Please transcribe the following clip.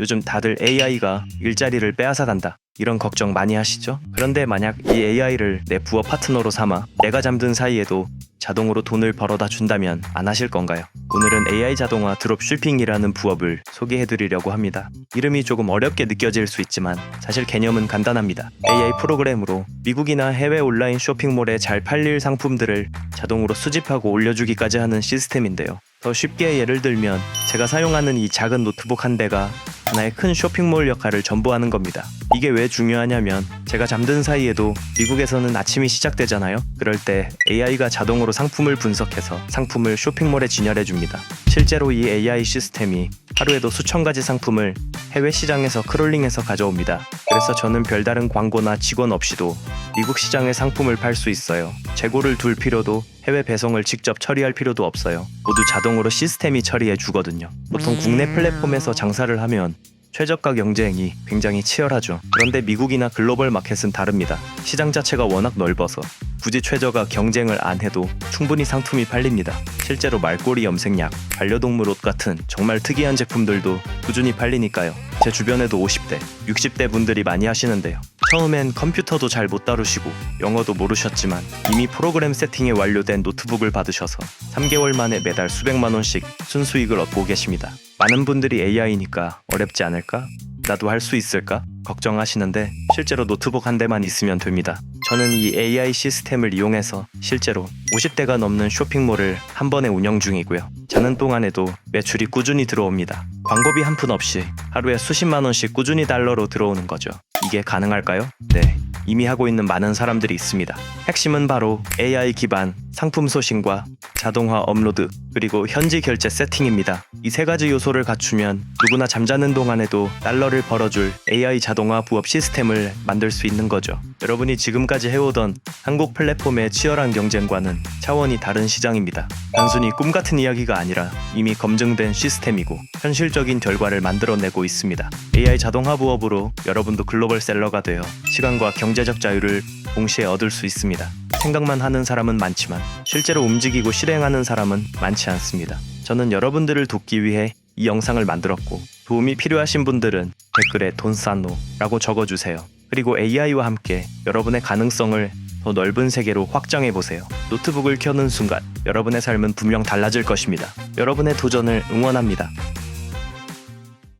요즘 다들 AI가 일자리를 빼앗아 간다. 이런 걱정 많이 하시죠? 그런데 만약 이 AI를 내 부업 파트너로 삼아 내가 잠든 사이에도 자동으로 돈을 벌어다 준다면 안 하실 건가요? 오늘은 AI 자동화 드롭쇼핑이라는 부업을 소개해 드리려고 합니다. 이름이 조금 어렵게 느껴질 수 있지만 사실 개념은 간단합니다. AI 프로그램으로 미국이나 해외 온라인 쇼핑몰에 잘 팔릴 상품들을 자동으로 수집하고 올려주기까지 하는 시스템인데요. 더 쉽게 예를 들면 제가 사용하는 이 작은 노트북 한 대가 하나의 큰 쇼핑몰 역할을 전부하는 겁니다. 이게 왜 중요하냐면 제가 잠든 사이에도 미국에서는 아침이 시작되잖아요. 그럴 때 AI가 자동으로 상품을 분석해서 상품을 쇼핑몰에 진열해 줍니다. 실제로 이 AI 시스템이 하루에도 수천 가지 상품을 해외 시장에서 크롤링해서 가져옵니다. 그래서 저는 별다른 광고나 직원 없이도 미국 시장에 상품을 팔 수 있어요. 재고를 둘 필요도 해외 배송을 직접 처리할 필요도 없어요. 모두 자동으로 시스템이 처리해 주거든요. 보통 국내 플랫폼에서 장사를 하면 최저가 경쟁이 굉장히 치열하죠. 그런데 미국이나 글로벌 마켓은 다릅니다. 시장 자체가 워낙 넓어서 굳이 최저가 경쟁을 안 해도 충분히 상품이 팔립니다. 실제로 말꼬리 염색약, 반려동물 옷 같은 정말 특이한 제품들도 꾸준히 팔리니까요. 제 주변에도 50대, 60대 분들이 많이 하시는데요. 처음엔 컴퓨터도 잘 못 다루시고 영어도 모르셨지만 이미 프로그램 세팅이 완료된 노트북을 받으셔서 3개월 만에 매달 수백만 원씩 순수익을 얻고 계십니다. 많은 분들이 AI니까 어렵지 않을까? 나도 할 수 있을까? 걱정하시는데 실제로 노트북 한 대만 있으면 됩니다. 저는 이 AI 시스템을 이용해서 실제로 50대가 넘는 쇼핑몰을 한 번에 운영 중이고요. 자는 동안에도 매출이 꾸준히 들어옵니다. 광고비 한 푼 없이 하루에 수십만 원씩 꾸준히 달러로 들어오는 거죠. 이게 가능할까요? 네. 이미 하고 있는 많은 사람들이 있습니다. 핵심은 바로 AI 기반 상품 소싱과 자동화 업로드 그리고 현지 결제 세팅입니다. 이 세 가지 요소를 갖추면 누구나 잠자는 동안에도 달러를 벌어줄 AI 자동화 부업 시스템을 만들 수 있는 거죠. 여러분이 지금까지 해오던 한국 플랫폼의 치열한 경쟁과는 차원이 다른 시장입니다. 단순히 꿈 같은 이야기가 아니라 이미 검증된 시스템이고 현실적인 결과를 만들어내고 있습니다. AI 자동 화 부업으로 여러분도 글로벌 셀러가 되어 시간과 경제적 자유를 동시에 얻을 수 있습니다. 생각만 하는 사람은 많지만 실제로 움직이고 실행하는 사람은 많지 않습니다. 저는 여러분들을 돕기 위해 이 영상을 만들었고 도움이 필요하신 분들은 댓글에 돈산노라고 적어주세요. 그리고 AI와 함께 여러분의 가능성을 더 넓은 세계로 확장해 보세요. 노트북을 켜는 순간 여러분의 삶은 분명 달라질 것입니다. 여러분의 도전을 응원합니다.